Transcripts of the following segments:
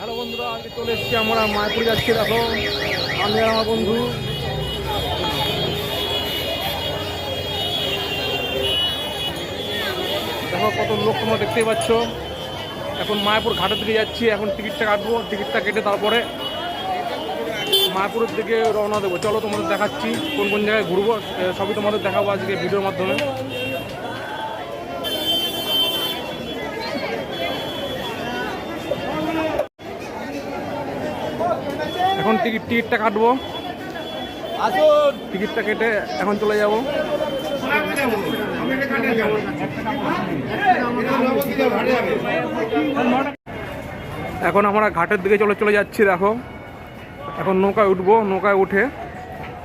Hello বন্ধুরা, আজকে চলে এসেছি আমরা মায়াপুর যাচ্ছি। দেখো আমি আর আমার বন্ধু। দেখো কত লোক তোমরা দেখতেই পাচ্ছ। এখন মায়াপুর ঘাটের দিকে যাচ্ছি, এখন টিকিটটা কাটবো, টিকিটটা কেটে তারপরে মায়াপুরের দিকে রওনা দেবো। চলো তোমাদের দেখাচ্ছি, কোন কোন জায়গায় ঘুরবো সবই তোমাদের দেখাবো আজকে ভিডিওর মাধ্যমে। টিকিট, টিকিটটা কাটবো। টিকিটটা কেটে এখন চলে যাব। এখন আমরা ঘাটের দিকে চলে চলে যাচ্ছি, দেখো। এখন নৌকায় উঠবো, নৌকায় উঠে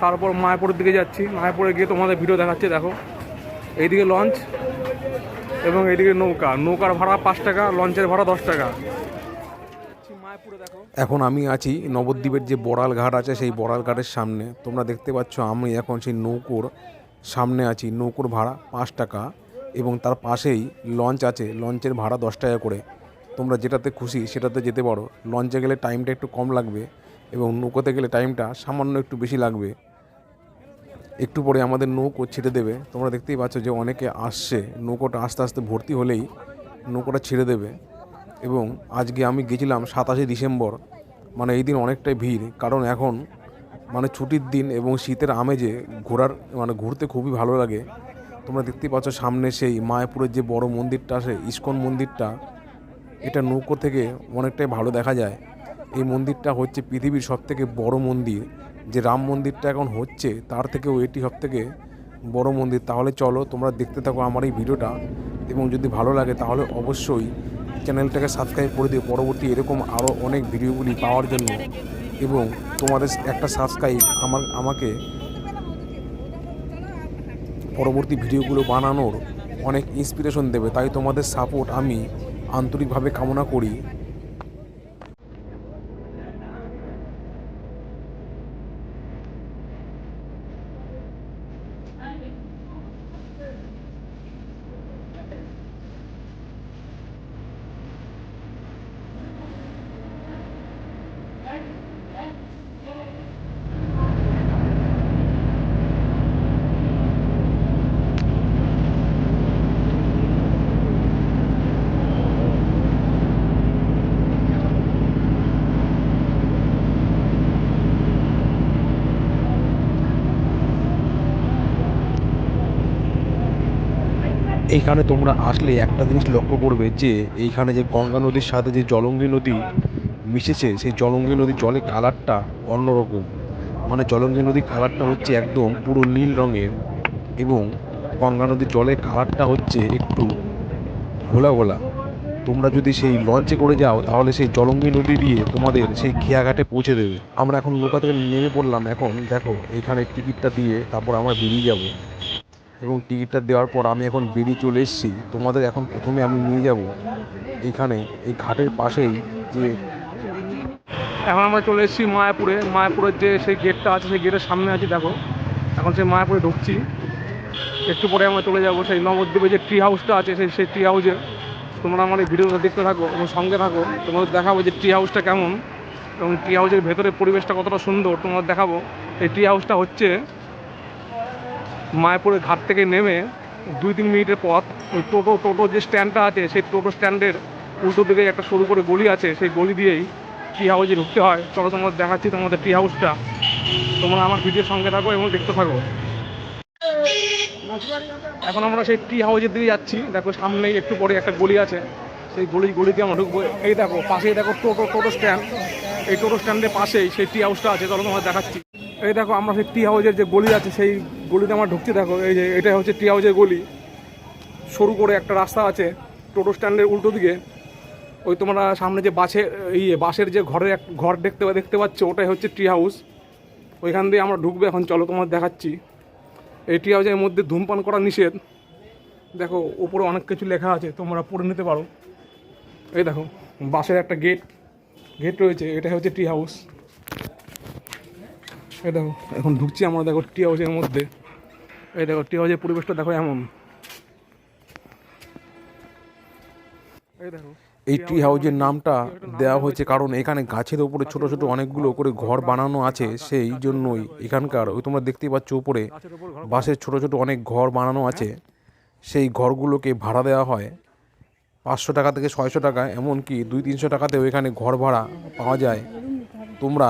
তারপর মায়াপুরের দিকে যাচ্ছি। মায়াপুরে গিয়ে তোমাদের ভিডিও দেখাচ্ছি, দেখো। এইদিকে লঞ্চ এবং এইদিকে নৌকা। নৌকার ভাড়া পাঁচ টাকা লঞ্চের ভাড়া দশ টাকা। এখন আমি আছি নবদ্বীপের যে বড়াল ঘাট আছে, সেই বড়াল ঘাটের সামনে। তোমরা দেখতে পাচ্ছ আমি এখন সেই নৌকোর সামনে আছি। নৌকোর ভাড়া পাঁচ টাকা এবং তার পাশেই লঞ্চ আছে। লঞ্চের ভাড়া দশ টাকা করে। তোমরা যেটাতে খুশি সেটাতে যেতে পারো। লঞ্চে গেলে টাইমটা একটু কম লাগবে এবং নৌকোতে গেলে টাইমটা সামান্য একটু বেশি লাগবে। একটু পরে আমাদের নৌকো ছেড়ে দেবে। তোমরা দেখতেই পাচ্ছ যে অনেকে আসছে। নৌকোটা আস্তে আস্তে ভর্তি হলেই নৌকোটা ছেড়ে দেবে। এবং আজকে আমি গেছিলাম সাতাশে ডিসেম্বর। মানে এই দিন অনেকটাই ভিড়, কারণ এখন মানে ছুটির দিন এবং শীতের আমেজে ঘোরার মানে ঘুরতে খুবই ভালো লাগে। তোমরা দেখতে পাচ্ছ সামনে সেই মায়াপুরের যে বড় মন্দিরটা আছে, ইস্কন মন্দিরটা, এটা নৌকো থেকে অনেকটাই ভালো দেখা যায়। এই মন্দিরটা হচ্ছে পৃথিবীর সবথেকে বড় মন্দির। যে রাম মন্দিরটা এখন হচ্ছে, তার থেকেও এটি সবথেকে বড় মন্দির। তাহলে চলো তোমরা দেখতে থাকো আমার এই ভিডিওটা। এবং যদি ভালো লাগে তাহলে অবশ্যই চ্যানেলটাকে সাবস্ক্রাইব করে দিও। পরবর্তী এরকম আরও অনেক ভিডিওগুলি পাওয়ার জন্য। এবং তোমাদের একটা সাবস্ক্রাইব আমার, আমাকে পরবর্তী ভিডিওগুলো বানানোর অনেক ইন্সপিরেশন দেবে। তাই তোমাদের সাপোর্ট আমি আন্তরিকভাবে কামনা করি। এইখানে তোমরা আসলে একটা জিনিস লক্ষ্য করবে যে এইখানে যে গঙ্গা নদীর সাথে যে জলঙ্গি নদী মিশেছে, সেই জলঙ্গি নদীর জলের কালারটা অন্যরকম। মানে জলঙ্গি নদীর কালারটা হচ্ছে একদম পুরো নীল রঙের এবং গঙ্গা নদীর জলের কালারটা হচ্ছে একটু ঘোলা ঘোলা। তোমরা যদি সেই লঞ্চে করে যাও, তাহলে সেই জলঙ্গি নদী দিয়ে তোমাদের সেই খেয়াঘাটে পৌঁছে দেবে। আমরা এখন নৌকা থেকে নেমে পড়লাম এখন। দেখো, এখানে টিকিটটা দিয়ে তারপর আমরা বেরিয়ে যাব। এবং টিকিটটা দেওয়ার পর আমি এখন বেরিয়ে চলে এসেছি। তোমাদের এখন প্রথমে আমি নিয়ে যাব এইখানে এই ঘাটের পাশেই যে এখন আমরা চলে এসেছি মায়াপুরে। মায়াপুরের যে সেই গেটটা আছে, সেই গেটের সামনে আছি, দেখো। এখন সেই মায়াপুরে ঢুকছি। একটু পরে আমরা চলে যাব সেই নবদ্বীপে যে ট্রি হাউসটা আছে, সেই সেই ট্রি হাউসে তোমরা আমার এই ভিডিওটা দেখতে থাকো এবং সঙ্গে থাকো। তোমাদের দেখাবো যে ট্রি হাউসটা কেমন এবং ট্রি হাউসের ভেতরে পরিবেশটা কতটা সুন্দর। তোমাদের দেখাবো। এই ট্রি হাউসটা হচ্ছে মায়াপুরের ঘাট থেকে নেমে দুই তিন মিনিটের পথ, ওই টোটো টোটো যে স্ট্যান্ডটা আছে, সেই টোটো স্ট্যান্ডের উল্টো দিকে একটা সরু করে গলি আছে, সেই গলি দিয়েই টি হাউসে ঢুকতে হয়। চলো, তোমাদের দেখাচ্ছি তোমাদের টি হাউসটা। তোমরা আমার ভিডিওর সঙ্গে থাকো এবং দেখতে থাকো। এখন আমরা সেই টি হাউসের দিকে যাচ্ছি। দেখো, সামনেই একটু পরে একটা গলি আছে। সেই গলি, গলিতে আমরা ঢুকবো। এই দেখো, পাশেই দেখো টোটো টোটো স্ট্যান্ড। এই টোটো স্ট্যান্ডের পাশেই সেই টি হাউসটা আছে। চলো, তোমাদের দেখাচ্ছি। এই দেখো, আমরা সেই টি হাউসের যে গলি আছে, সেই গলিতে আমরা ঢুকছি, দেখো, এই যে এটা হচ্ছে টি হাউসের গলি। সরু করে একটা রাস্তা আছে, টোটো স্ট্যান্ডের উল্টো দিকে। ওই তোমরা সামনে যে বাসে ইয়ে বাসের যে ঘরের এক, ঘর দেখতে দেখতে পাচ্ছ, ওটাই হচ্ছে ট্রি হাউস ওইখান দিয়ে আমরা ঢুকবো, এখন চলো তোমার দেখাচ্ছি। এই ট্রি হাউসের মধ্যে ধূমপান করা নিষেধ। দেখো, ওপরে অনেক কিছু লেখা আছে, তোমরা পড়ে নিতে পারো। এই দেখো, বাসের একটা গেট গেট রয়েছে এটা হচ্ছে ট্রি হাউস এই দেখো। এখন ঢুকছি আমরা, দেখো ট্রি হাউসের মধ্যে। এই দেখো ট্রি হাউসের পরিবেশটা দেখো এমন। এই দেখো। এই ট্রি হাউজের নামটা দেওয়া হয়েছে কারণ এখানে গাছের ওপরে ছোট ছোট অনেকগুলো করে ঘর বানানো আছে সেই জন্যই এখানকার। ওই তোমরা দেখতেই পাচ্ছ ঘর বাঁশের ছোট ছোট অনেক ঘর বানানো আছে। সেই ঘরগুলোকে ভাড়া দেওয়া হয়। পাঁচশো টাকা থেকে ছয়শো টাকা, এমনকি দুই তিনশো টাকাতেও এখানে ঘর ভাড়া পাওয়া যায়। তোমরা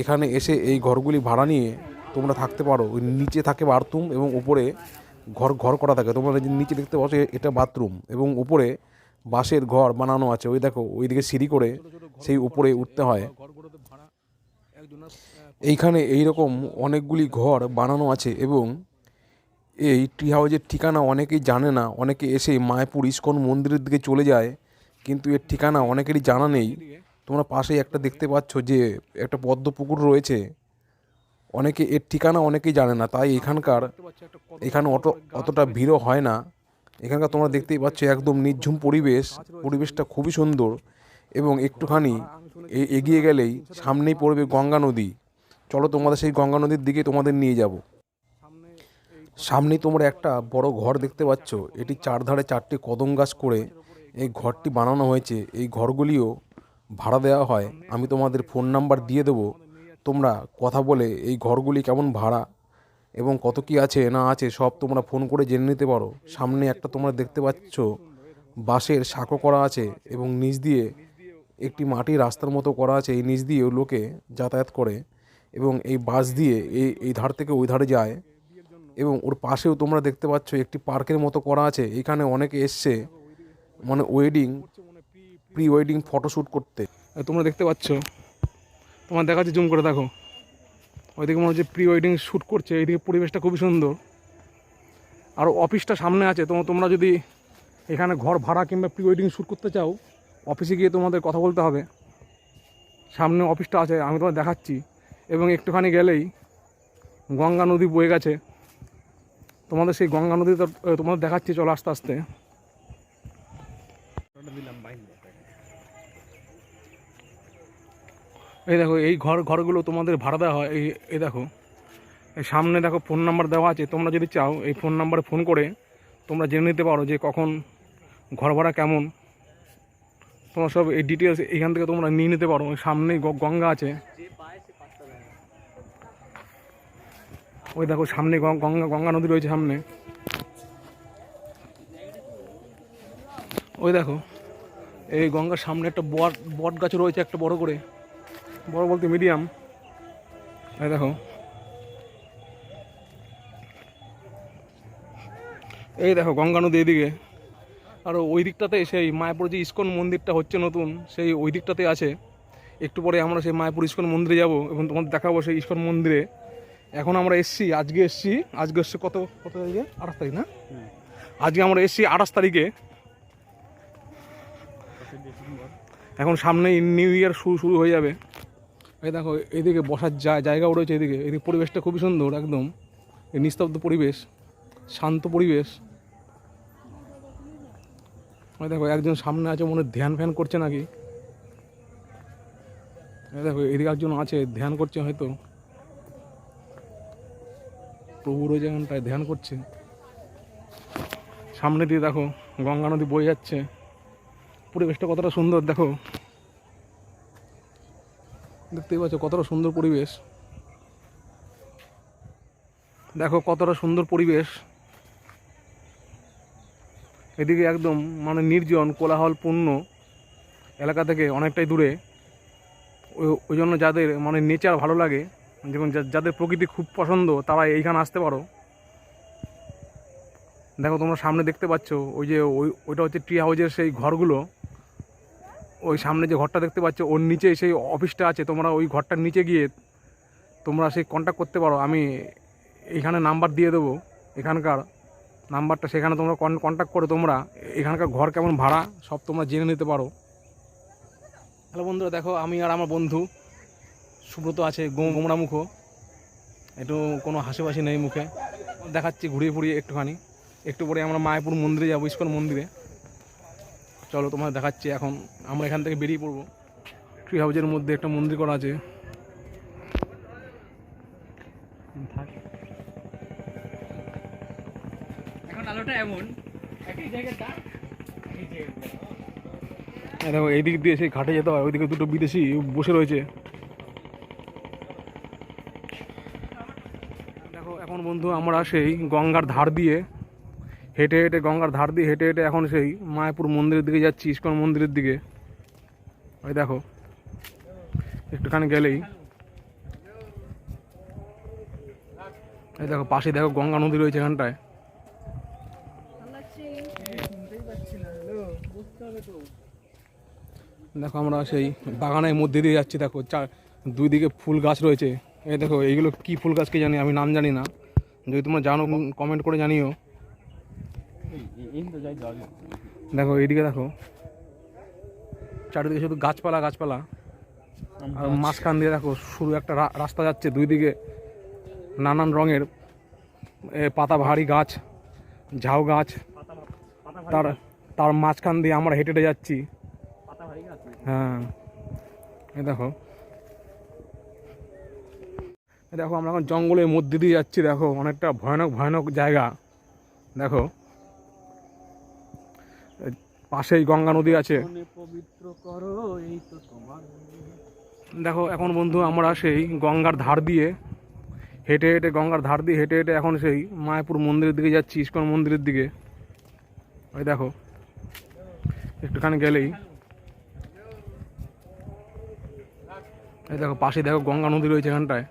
এখানে এসে এই ঘরগুলি ভাড়া নিয়ে তোমরা থাকতে পারো। ওই নিচে থাকে বাথরুম এবং উপরে ঘর ঘর করা থাকে। তোমরা নিচে দেখতে পাচ্ছ এটা বাথরুম এবং উপরে বাঁশের ঘর বানানো আছে। ওই দেখো, ওইদিকে সিঁড়ি করে সেই উপরে উঠতে হয়। এইখানে এইরকম অনেকগুলি ঘর বানানো আছে এবং এই ট্রি হাউজের ঠিকানা অনেকেই জানে না, অনেকে এসে মায়াপুর ইস্কন মন্দিরের দিকে চলে যায়, কিন্তু এর ঠিকানা অনেকেরই জানা নেই। তোমরা পাশেই একটা দেখতে পাচ্ছ যে একটা পদ্ম পুকুর রয়েছে। অনেকে এর ঠিকানা অনেকেই জানে না, তাই এখানকার, এখানে অত, অতটা ভিড়ও হয় না। এখানকার তোমরা দেখতেই পাচ্ছ একদম নির্ঝুম পরিবেশ, পরিবেশটা খুবই সুন্দর এবং একটুখানি এগিয়ে গেলেই সামনেই পড়বে গঙ্গা নদী। চলো তোমাদের সেই গঙ্গা নদীর দিকে তোমাদের নিয়ে যাব। এই সামনেই তোমরা একটা বড় ঘর দেখতে পাচ্ছ। এটি চারধারে চারটি কদম গাছ করে এই ঘরটি বানানো হয়েছে। এই ঘরগুলিও ভাড়া দেওয়া হয়। আমি তোমাদের ফোন নাম্বার দিয়ে দেবো। তোমরা কথা বলে এই ঘরগুলি কেমন ভাড়া এবং কত কি আছে, না আছে, সব তোমরা ফোন করে জেনে নিতে পারো। সামনে একটা তোমরা দেখতে পাচ্ছ বাঁশের সাঁকো করা আছে এবং নিচ দিয়ে একটি মাটির রাস্তার মতো করা আছে। এই নিচ দিয়ে লোকে যাতায়াত করে এবং এই বাস দিয়ে এই এই ধার থেকে ওই ধারে যায়। এবং ওর পাশেও তোমরা দেখতে পাচ্ছ একটি পার্কের মতো করা আছে। এখানে অনেকে এসছে মানে ওয়েডিং প্রি ওয়েডিং ফটোশ্যুট করতে তোমরা দেখতে পাচ্ছ, তোমার দেখাচ্ছে জুম করে দেখো। ওইদিকে মনে হচ্ছে প্রি ওয়েডিং শ্যুট করছে, এইদিকে পরিবেশটা খুবই সুন্দর। আর অফিসটা সামনে আছে, তো তোমরা যদি এখানে ঘর ভাড়া কিংবা প্রি ওয়েডিং শ্যুট করতে চাও অফিসে গিয়ে তোমাদের কথা বলতে হবে। সামনে অফিসটা আছে, আমি তোমার দেখাচ্ছি। এবং একটুখানি গেলেই গঙ্গা নদী বয়ে গেছে। তোমাদের সেই গঙ্গা নদীতে তোমাদের দেখাচ্ছি, চলো আস্তে আস্তে। এই দেখো, এই ঘর, ঘরগুলো তোমাদের ভাড়া দেওয়া হয়, এই এই দেখো। এই সামনে দেখো ফোন নাম্বার দেওয়া আছে, তোমরা যদি চাও, এই ফোন নাম্বারে ফোন করে তোমরা জেনে নিতে পারো যে কখন ঘর ভাড়া কেমন। তোমরা সব এই ডিটেলস এখান থেকে তোমরা নিয়ে নিতে পারো সামনেই গঙ্গা আছে। ওই দেখো সামনে গঙ্গা গঙ্গা নদী রয়েছে সামনে। ওই দেখো, এই গঙ্গার সামনে একটা বট বট গাছ রয়েছে একটা বড় করে। বড় বলতে মিডিয়াম। এই দেখো। এই দেখো গঙ্গা নদী এদিকে। আর ওই দিকটাতে সেই মায়াপুর যে ইস্কন মন্দিরটা হচ্ছে নতুন, সেই ওই দিকটাতে আছে। একটু পরে আমরা সেই মায়াপুর ইস্কন মন্দিরে যাব এবং তোমাদের দেখাবো সেই ইস্কন মন্দিরে। এখন আমরা এসছি আজকে এসছি আজকে এসছি কত কত তারিখে? আঠাশ তারিখ না? আজকে আমরা এসছি আঠাশ তারিখে। এখন সামনেই নিউ ইয়ার শুরু শুরু হয়ে যাবে। এই দেখো এদিকে বসার জা- জায়গাও রয়েছে এদিকে। এদিকে পরিবেশটা খুবই সুন্দর একদম। এই নিস্তব্ধ পরিবেশ শান্ত পরিবেশ। ওই দেখো একজন সামনে আছে মনে হয় ধ্যান ফ্যান করছে নাকি? দেখো এদিকে একজন আছে ধ্যান করছে হয়তো। প্রভুর ওই জায়গাটায় ধ্যান করছে। সামনে দিয়ে দেখো, গঙ্গা নদী বয়ে যাচ্ছে। পরিবেশটা কতটা সুন্দর, দেখো। দেখতেই পাচ্ছ কতটা সুন্দর পরিবেশ। দেখো কতটা সুন্দর পরিবেশ। এদিকে একদম মানে নির্জন, কোলাহলপূর্ণ এলাকা থেকে অনেকটাই দূরে। ওই জন্য যাদের মানে নেচার ভালো লাগে যেমন যাদের প্রকৃতি খুব পছন্দ, তারা এইখানে আসতে পারো। দেখো তোমরা সামনে দেখতে পাচ্ছ, ওই যে ওই ওইটা হচ্ছে ট্রি হাউজের সেই ঘরগুলো। ওই সামনে যে ঘরটা দেখতে পাচ্ছ, ওর নিচে সেই অফিসটা আছে। তোমরা ওই ঘরটার নিচে গিয়ে তোমরা সেই কন্ট্যাক্ট করতে পারো। আমি এইখানে নাম্বার দিয়ে দেবো, এখানকার নাম্বারটা সেখানে তোমরা কন্ট্যাক্ট করে তোমরা। এখানকার ঘর কেমন ভাড়া, সব তোমরা জেনে নিতে পারো। হ্যালো বন্ধুরা, দেখো আমি আর আমার বন্ধু সুব্রত আছে গো- গোমরা মুখো একটু কোনো হাসিবাসি নেই মুখে। দেখাচ্ছি ঘুরিয়ে ফুরিয়ে একটুখানি। একটু পরে আমরা মায়াপুর মন্দিরে যাব ইস্কন মন্দিরে। চলো তোমার দেখাচ্ছি এখন। আমরা এখান থেকে বেরিয়ে পড়ব। ট্রি হাউজের মধ্যে একটা মন্দির করা আছে। দেখো এই দিক দিয়ে সেই ঘাটে যেতে হয় ওইদিকে দুটো বিদেশি বসে রয়েছে। বন্ধু আমরা সেই গঙ্গার ধার দিয়ে হেঁটে হেঁটে গঙ্গার ধার দিয়ে হেঁটে হেঁটে এখন সেই মায়াপুর মন্দিরের দিকে যাচ্ছি, ইস্কন মন্দিরের দিকে। ওই দেখো, একটুখানি গেলেই। এই দেখো পাশে দেখো গঙ্গা নদী রয়েছে এখানটায়। দেখো আমরা সেই বাগানের মধ্যে দিয়ে যাচ্ছি, দেখো চার দুই দিকে ফুল গাছ রয়েছে। এই দেখো, এইগুলো কি ফুল গাছকে জানি, আমি নাম জানি না। যদি তোমরা জানো কমেন্ট করে জানিও। দেখো এইদিকে দেখো। চারিদিকে শুধু গাছপালা গাছপালা। আর মাঝখান দিয়ে দেখো শুরু একটা রাস্তা যাচ্ছে। দুই দিকে নানান রঙের এ, পাতা ভারী গাছ ঝাউ গাছ। তার তার মাঝখান দিয়ে আমরা হেঁটে হেঁটে যাচ্ছি। হ্যাঁ। এই দেখো। দেখো আমরা এখন জঙ্গলের মধ্যে দিয়ে যাচ্ছি দেখো অনেকটা ভয়ানক ভয়ানক জায়গা। দেখো। পাশেই গঙ্গা নদী আছে। দেখো এখন বন্ধু আমরা সেই গঙ্গার ধার দিয়ে হেঁটে হেঁটে গঙ্গার ধার দিয়ে হেঁটে হেঁটে এখন সেই মায়াপুর মন্দিরের দিকে যাচ্ছি ইস্কন মন্দিরের দিকে। ওই দেখো একটুখানি গেলেই। এই দেখো পাশে দেখো গঙ্গা নদী রয়েছে এখানটায়।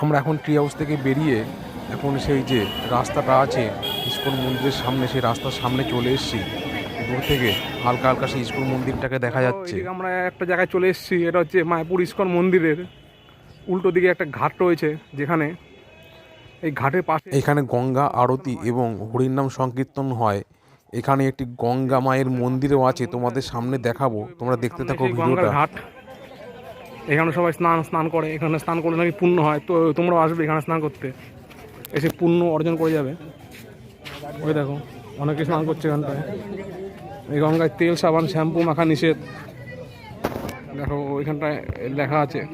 আমরা এখন ট্রি হাউস থেকে বেরিয়ে এখন সেই যে রাস্তাটা আছে ইস্কন মন্দিরের সামনে সেই রাস্তার সামনে চলে এসেছি। দূর থেকে হালকা হালকা সেই ইস্কন মন্দিরটাকে দেখা যাচ্ছে। আমরা একটা জায়গায় চলে এসেছি এটা হচ্ছে মায়াপুর ইস্কন মন্দিরের। উল্টো দিকে একটা ঘাট রয়েছে যেখানে এই ঘাটের পাশে এখানে গঙ্গা আরতি এবং হরিনাম সংকীর্তন হয়। এখানে একটি গঙ্গা মায়ের মন্দিরও আছে তোমাদের সামনে দেখাবো তোমরা দেখতে থাকো ভিডিওটা। ঘাট। এখানে সবাই স্নান স্নান করে। এখানে স্নান করলে নাকি পুণ্য হয়। তো তোমরাও আসবে এখানে স্নান করতে। এসে পুণ্য অর্জন করে যাবে। ওই দেখো, অনেকে স্নান করছে এখানটায়। এই গঙ্গায় তেল, সাবান, শ্যাম্পু, মাখা নিষেধ। দেখো, ওইখানটায় লেখা আছে।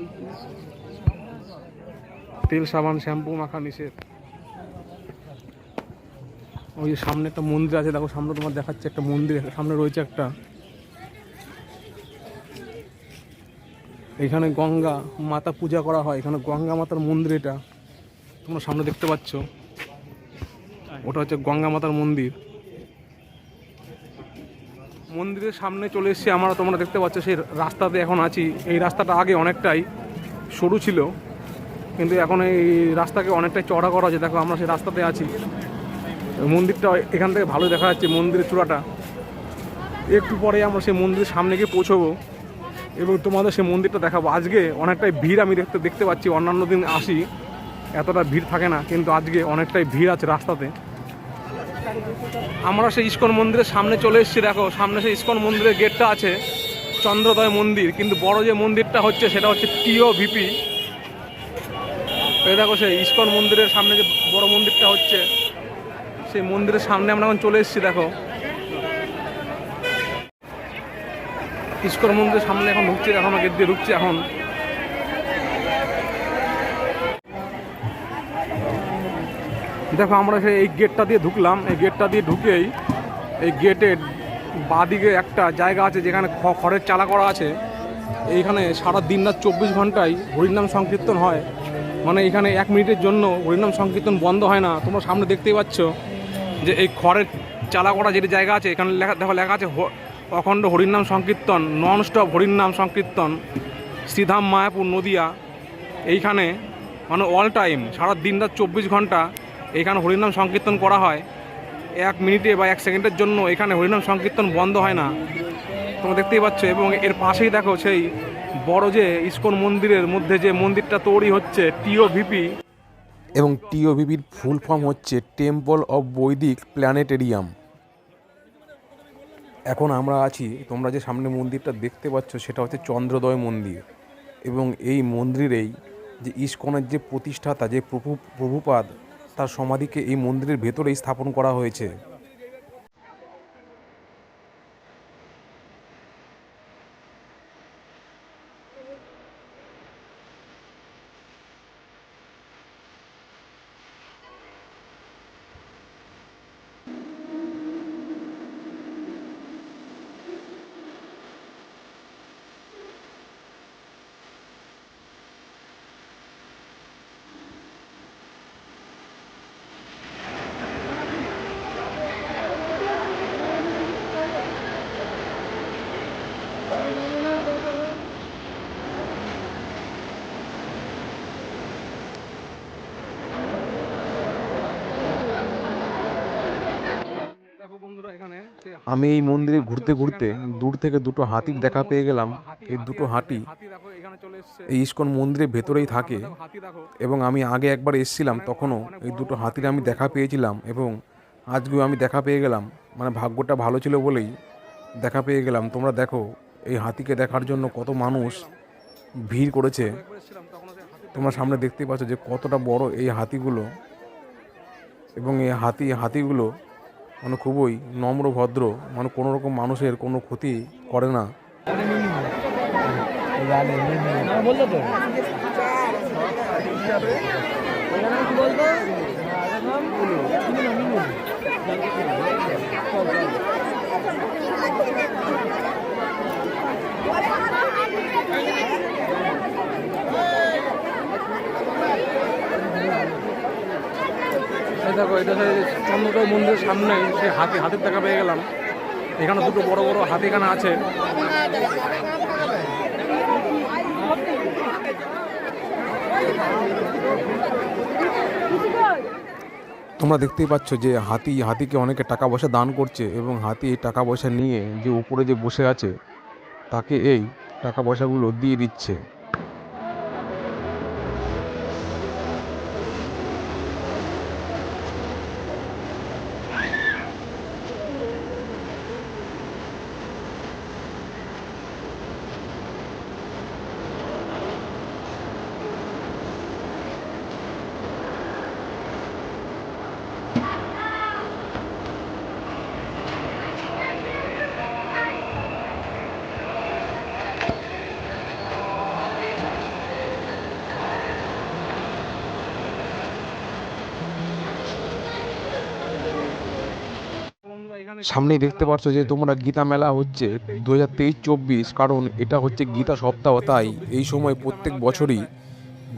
তেল, সাবান, শ্যাম্পু, মাখা নিষেধ। ওই যে সামনে একটা মন্দির আছে। দেখো, সামনে তোমার দেখাচ্ছে একটা মন্দির। সামনে রয়েছে একটা। এখানে গঙ্গা মাতা পূজা করা হয়। এখানে গঙ্গা মাতার মন্দির এটা। তোমরা সামনে দেখতে পাচ্ছ। ওটা হচ্ছে গঙ্গা মাতার মন্দির। মন্দিরের সামনে চলে এসেছি আমরা তোমরা দেখতে পাচ্ছ, সেই রাস্তাতে এখন আছি। এই রাস্তাটা আগে অনেকটাই সরু ছিল, কিন্তু এখন এই রাস্তাকে অনেকটাই চড়া করা হয়েছে। দেখো, আমরা সেই রাস্তাতে আছি। মন্দিরটা এখান থেকে ভালো দেখা যাচ্ছে মন্দিরের চূড়াটা। একটু পরে আমরা সেই মন্দিরের সামনে গিয়ে পৌঁছবো। এবং তোমাদের সেই মন্দিরটা দেখাবো। আজকে অনেকটাই ভিড় আমি দেখতে দেখতে পাচ্ছি, অন্যান্য দিন আসি, এতটা ভিড় থাকে না, কিন্তু আজকে অনেকটাই ভিড় আছে রাস্তাতে। আমরা সেই ইস্কন মন্দিরের সামনে চলে এসেছি, দেখো, সামনে সেই ইস্কন মন্দিরের গেটটা আছে, চন্দ্রদয় মন্দির, কিন্তু বড় যে মন্দিরটা হচ্ছে, সেটা হচ্ছে টিও ভিপি এই দেখো সেই ইস্কন মন্দিরের সামনে যে বড় মন্দিরটা হচ্ছে, সেই মন্দিরের সামনে আমরা এখন চলে এসেছি, দেখো। ইস্কন মন্দিরের সামনে এখন ঢুকছি, এখন গেট দিয়ে ঢুকছি, এখন। দেখো, আমরা সেই এই গেটটা দিয়ে ঢুকলাম। এই গেটটা দিয়ে ঢুকেই এই গেটের বাদিকে একটা জায়গা আছে, যেখানে খড়ের চালা করা আছে। এইখানে সারা দিন রাত চব্বিশ ঘন্টায় হরিনাম সংকীর্তন হয়। মানে এখানে এক মিনিটের জন্য হরিনাম সংকীর্তন বন্ধ হয় না। তোমরা সামনে দেখতেই পাচ্ছ যে এই খড়ের চালা করা যেটি জায়গা আছে, এখানে লেখা দেখো, লেখা আছে অখণ্ড হরিনাম সংকীর্তন নন স্টপ হরিনাম সংকীর্তন, শ্রীধাম, মায়াপুর, নদিয়া। এইখানে মানে অল টাইম সারা দিন রাত চব্বিশ ঘণ্টা এখানে হরিনাম সংকীর্তন করা হয়। এক মিনিটে বা এক সেকেন্ডের জন্য এখানে হরিনাম সংকীর্তন বন্ধ হয় না। তোমরা দেখতেই পাচ্ছ, এবং এর পাশেই দেখো সেই বড় যে ইস্কন মন্দিরের মধ্যে যে মন্দিরটা তৈরি হচ্ছে টিও ভিপি এবং টিওভিবির ফুল ফর্ম হচ্ছে টেম্পল অফ বৈদিক প্ল্যানেটেরিয়াম এখন আমরা আছি, তোমরা যে সামনে মন্দিরটা দেখতে পাচ্ছ সেটা হচ্ছে চন্দ্রোদয় মন্দির। এবং এই মন্দিরেই যে ইস্কনের যে প্রতিষ্ঠাতা, যে প্রভু, প্রভুপাদ, তার সমাধিকে এই মন্দিরের ভেতরেই স্থাপন করা হয়েছে। আমি এই মন্দিরে ঘুরতে ঘুরতে দূর থেকে দুটো হাতির দেখা পেয়ে গেলাম। এই দুটো হাতি এই ইস্কন মন্দিরের ভেতরেই থাকে এবং আমি আগে একবার এসেছিলাম, তখনও এই দুটো হাতির আমি দেখা পেয়েছিলাম এবং আজকেও আমি দেখা পেয়ে গেলাম। মানে ভাগ্যটা ভালো ছিল বলেই দেখা পেয়ে গেলাম। তোমরা দেখো, এই হাতিকে দেখার জন্য কত মানুষ ভিড় করেছে। তোমরা সামনে দেখতেই পাচ্ছ যে কতটা বড় এই হাতিগুলো এবং এই হাতি, হাতিগুলো মানে খুবই নম্র ভদ্র মানে কোনো রকম মানুষের কোনো ক্ষতি করে না তো বলতো এই দেখো, এটা সেই চন্দ্রকর মন্দিরের সামনে সেই হাতি, হাতির দেখা পেয়ে গেলাম। এখানে দুটো বড় বড় হাতি এখানে আছে। তোমরা দেখতেই পাচ্ছ যে হাতি, হাতিকে অনেকে টাকা পয়সা দান করছে এবং হাতি এই টাকা পয়সা নিয়ে যে উপরে যে বসে আছে, তাকে এই টাকা পয়সাগুলো দিয়ে দিচ্ছে এখানে সামনেই দেখতে পাচ্ছ যে তোমরা গীতা মেলা হচ্ছে দু হাজার তেইশ চব্বিশ কারণ এটা হচ্ছে গীতা সপ্তাহ তাই এই সময় প্রত্যেক বছরই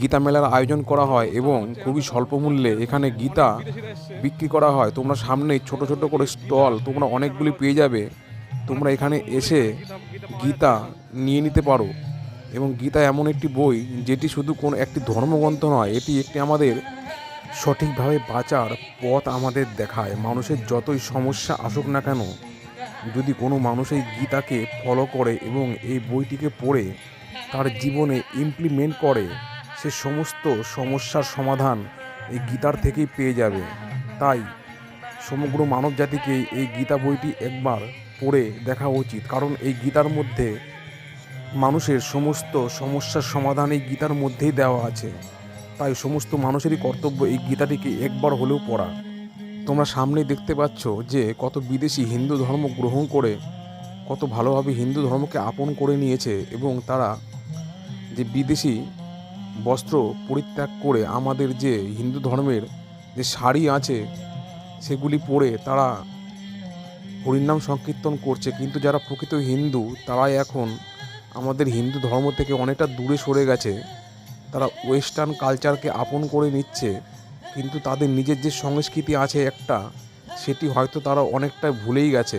গীতা মেলার আয়োজন করা হয় এবং খুবই স্বল্প মূল্যে এখানে গীতা বিক্রি করা হয়। তোমরা সামনেই ছোট ছোট করে স্টল তোমরা অনেকগুলি পেয়ে যাবে। তোমরা এখানে এসে গীতা নিয়ে নিতে পারো। এবং গীতা এমন একটি বই যেটি শুধু কোনো একটি ধর্মগ্রন্থ নয় এটি একটি আমাদের সঠিকভাবে বাঁচার পথ আমাদের দেখায়। মানুষের যতই সমস্যা আসুক না কেন, যদি কোনো মানুষ এই গীতাকে ফলো করে এবং এই বইটিকে পড়ে, তার জীবনে ইমপ্লিমেন্ট করে, সে সমস্ত সমস্যার সমাধান এই গীতার থেকেই পেয়ে যাবে। তাই সমগ্র মানব জাতিকে এই গীতা বইটি একবার পড়ে দেখা উচিত। কারণ এই গীতার মধ্যে মানুষের সমস্ত সমস্যার সমাধান এই গীতার মধ্যেই দেওয়া আছে। তাই সমস্ত মানুষেরই কর্তব্য এই গীতাটিকে একবার হলেও পড়া। তোমরা সামনেই দেখতে পাচ্ছ যে কত বিদেশি হিন্দু ধর্ম গ্রহণ করে, কত ভালোভাবে হিন্দু ধর্মকে আপন করে নিয়েছে এবং তারা যে বিদেশি বস্ত্র পরিত্যাগ করে আমাদের যে হিন্দু ধর্মের যে শাড়ি আছে, সেগুলি পরে তারা হরিনাম সংকীর্তন করছে। কিন্তু যারা প্রকৃত হিন্দু, তারাই এখন আমাদের হিন্দু ধর্ম থেকে অনেকটা দূরে সরে গেছে। তারা ওয়েস্টার্ন কালচারকে আপন করে নিচ্ছে, কিন্তু তাদের নিজের যে সংস্কৃতি আছে একটা, সেটি হয়তো তারা অনেকটা ভুলেই গেছে।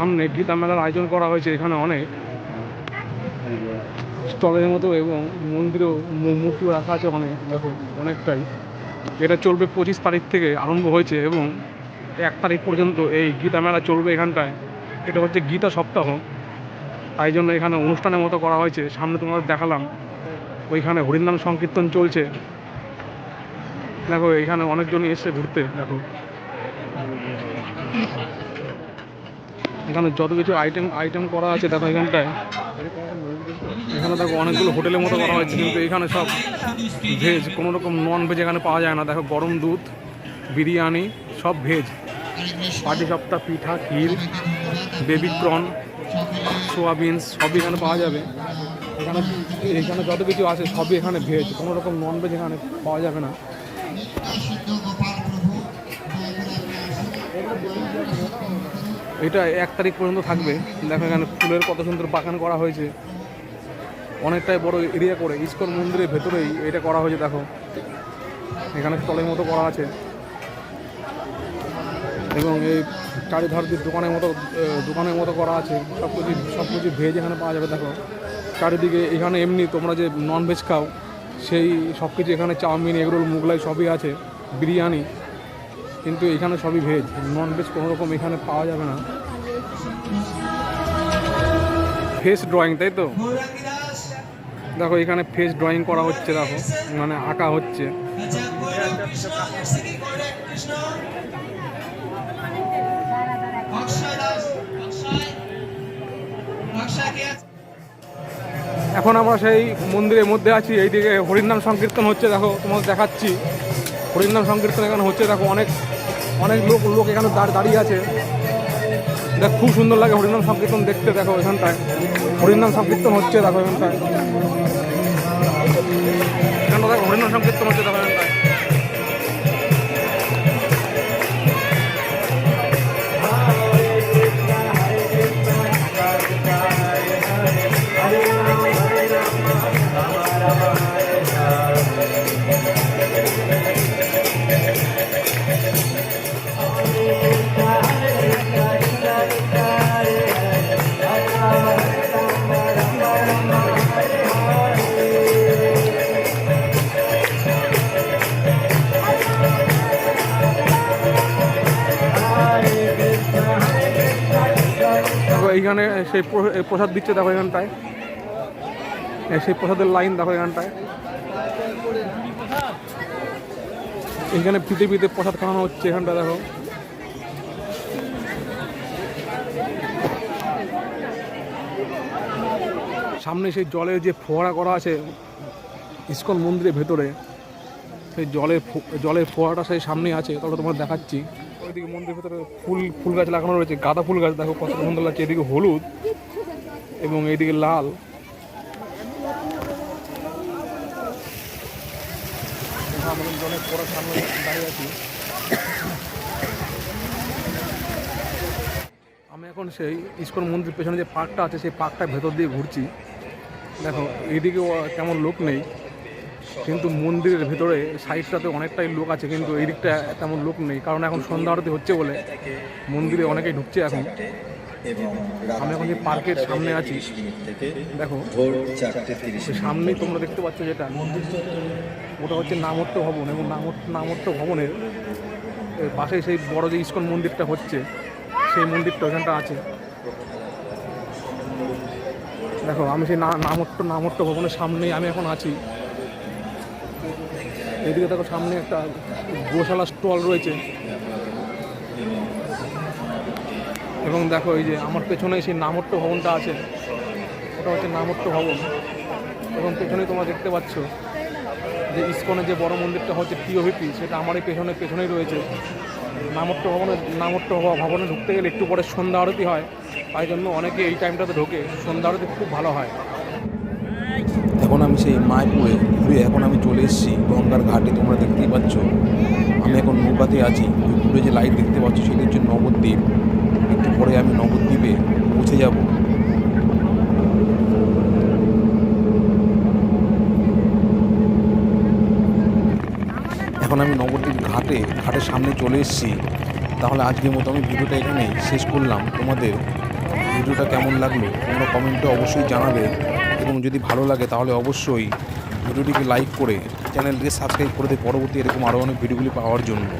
সামনে গীতা মেলার আয়োজন করা হয়েছে এখানে অনেক। স্টলের মতো এবং মন্দিরেও মূ- মূর্তিও রাখা আছে অনেক, দেখো, অনেকটাই। এটা চলবে পঁচিশ তারিখ থেকে আরম্ভ হয়েছে এবং এক তারিখ পর্যন্ত এই গীতা মেলা চলবে এখানটায়। এটা হচ্ছে গীতা সপ্তাহ। তাই জন্য এখানে অনুষ্ঠানের মতো করা হয়েছে। সামনে তোমাদের দেখালাম, ওইখানে হরিনাম সংকীর্তন চলছে। দেখো, এখানে অনেকজনই এসছে ঘুরতে, দেখো। এখানে যত কিছু আইটেম আইটেম করা আছে দেখো এখানটায়, এখানে দেখো অনেকগুলো হোটেলের মতো করা হয়েছে, কিন্তু এখানে সব ভেজ কোনো রকম নন ভেজ এখানে পাওয়া যায় না। দেখো গরম দুধ, বিরিয়ানি, সব ভেজ পাটি সপ্তাহ পিঠা ক্ষীর বেবি প্রন সোয়াবিনস সবই এখানে পাওয়া যাবে। এখানে এখানে যত কিছু আছে সবই এখানে ভেজ কোনো রকম নন ভেজ এখানে পাওয়া যাবে না। এটা এক তারিখ পর্যন্ত থাকবে। দেখো এখানে ফুলের কত সুন্দর বাগান করা হয়েছে। অনেকটাই বড় এরিয়া করে, ইস্কন মন্দিরের ভেতরেই এটা করা হয়েছে, দেখো। এখানে স্টলের মতো করা আছে। এবং এই চারিধার দিয়ে দোকানের মতো দোকানের মতো করা আছে। সব কিছু সব কিছু ভেজ এখানে পাওয়া যাবে, দেখো। চারিদিকে এখানে এমনি তোমরা যে নন ভেজ খাও, সেই সব কিছু এখানে চাউমিন, এগরোল, মুগলাই সবই আছে। বিরিয়ানি কিন্তু এখানে সবই ভেজ। নন ভেজ কোনো রকম এখানে পাওয়া যাবে না। ফেস ড্রয়িং তাই তো? দেখো, এখানে ফেস ড্রয়িং করা হচ্ছে, দেখো। মানে আঁকা হচ্ছে। এখন আমরা সেই মন্দিরের মধ্যে আছি, এইদিকে হরিনাম সংকীর্তন হচ্ছে, দেখো, তোমাদের দেখাচ্ছি। হরিনাম সংকীর্তন এখানে হচ্ছে, দেখো অনেক অনেক লোক লোক এখানে দাঁড়- দাঁড়িয়ে আছে। দেখ, খুব সুন্দর লাগে হরিনাম সংকীর্তন দেখতে, দেখো এখানটায়। হরিনাম সংকীর্তন হচ্ছে, দেখো এখানটায়। এখানটা দেখো, হরিনাম সংকীর্তন হচ্ছে, দেখো এখানটায়। এইখানে সেই প্রসাদ দিচ্ছে দেখো এখানটায়। সেই প্রসাদের লাইন দেখো এখানটায়। এখানে ফিতে ফিতে প্রসাদ খাওয়ানো হচ্ছে এখানটা দেখো। সামনে সেই জলের যে ফোয়ারা করা আছে, ইস্কন মন্দিরের ভেতরে, সেই জলের জলের ফোয়ারাটা সেই সামনেই আছে তারপরে তোমার দেখাচ্ছি। ওইদিকে মন্দিরের ভেতরে ফুল ফুল গাছ লাগানো রয়েছে, গাঁদা ফুল গাছ, দেখো কত সুন্দর লাগছে, এদিকে হলুদ এবং এইদিকে লাল। সামনে দাঁড়িয়ে আছি আমি এখন সেই ইস্কন মন্দির পেছনে যে পার্কটা আছে, সেই পার্কটার ভেতর দিয়ে ঘুরছি। দেখো এইদিকেও তেমন লোক নেই। কিন্তু মন্দিরের ভেতরে সাইডটাতে অনেকটাই লোক আছে, কিন্তু এই দিকটা তেমন লোক নেই, কারণ এখন সন্ধ্যা আরতি হচ্ছে বলে মন্দিরে অনেকেই ঢুকছে এখন। আমি এখন যে পার্কের সামনে আছি, দেখো সামনেই তোমরা দেখতে পাচ্ছ যেটা, ওটা হচ্ছে নামত্ব ভবন এবং নামত্ব নামত্ব ভবনের পাশে সেই বড় যে ইস্কন মন্দিরটা হচ্ছে, সেই মন্দিরটা ওখানটা আছে। দেখো, আমি সেই না- নামট্ট নামট্ট ভবনের সামনেই আমি এখন আছি। এদিকে দেখো সামনে একটা গোশালা স্টল রয়েছে। এবং দেখো এই যে আমার পেছনে সেই নামট্ট ভবনটা আছে। ওটা হচ্ছে নামট্ট ভবন। এবং পেছনেই তোমরা দেখতে পাচ্ছ যে ইস্কনের যে বড় মন্দিরটা হচ্ছে টিওভিপি সেটা আমার এই পেছনে পেছনেই রয়েছে। নামট্ট ভবনে নামট্ট ভবনে ঢুকতে গেলে একটু পরে সন্ধ্যা আরতি হয়। তাই জন্য অনেকে এই টাইমটাতে ঢোকে। সন্ধ্যা আরতি খুব ভালো হয়। আমি সেই মায়াপুরে ঘুরে এখন আমি চলে এসেছি, গঙ্গার ঘাটে। তোমরা দেখতেই পাচ্ছ, আমি এখন নৌকাতে আছি। ওই দূরে যে লাইট দেখতে পাচ্ছ, সেটা হচ্ছে নবদ্বীপ। একটু পরে আমি নবদ্বীপে পৌঁছে যাব। এখন আমি নবদ্বীপ ঘাটে, ঘাটের সামনে চলে এসেছি। তাহলে আজকের মতো আমি ভিডিওটা এখানে শেষ করলাম। তোমাদের ভিডিওটা কেমন লাগল, তোমরা কমেন্টে অবশ্যই জানাবে। এবং যদি ভালো লাগে তাহলে অবশ্যই ভিডিওটিকে লাইক করে চ্যানেলটিকে সাবস্ক্রাইব করে দিয়ে পরবর্তী এরকম আরও অনেক ভিডিওগুলি পাওয়ার জন্য।